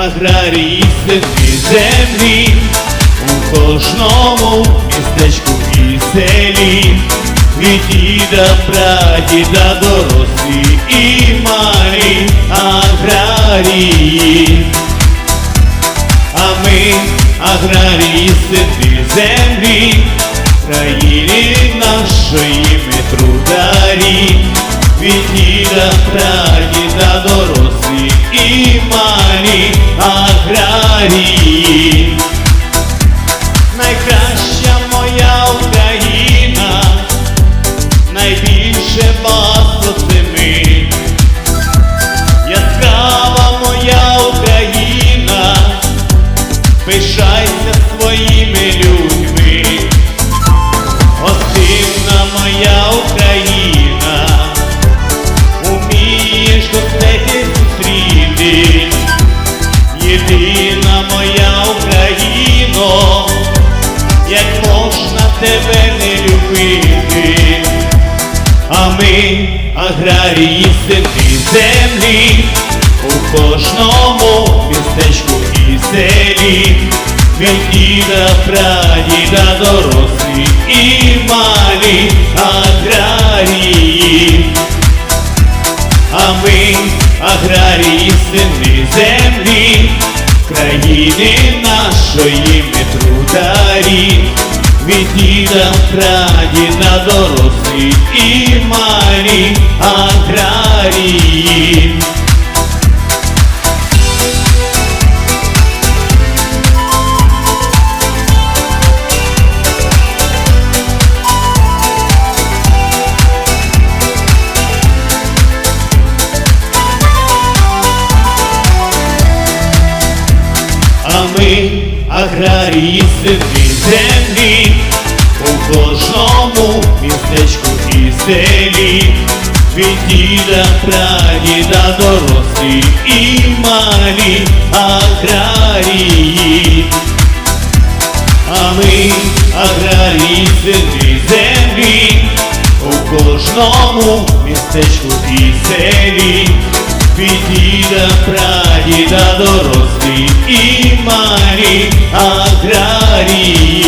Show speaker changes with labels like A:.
A: аграрії сини землі, у кожному містечку і селі, від діда, прадіда, дорослі і малі аграрії. А ми аграрії сини землі, країни нашої ми трударі, від діда, прадіда, дорослі і малі аграрії. Найкраща моя Україна, найбільше багатство ми. Яскрава моя Україна, пишайся своїми людьми, тебе не любити. А ми аграрії сини землі, у кожному містечку і селі, від діда, прадіда, дорослі і малі. Аграрії. А ми аграрії сини землі, країни нашої ми трударі, від діда, прадіда, дорослі і малі аграрії. А ми аграрії у кожному містечку і селі, від діда, прадіда, дорослі і малі аграрії. А ми аграрії сини землі, у кожному містечку і селі, від діда, прадіда, дорослі і малі аграрії.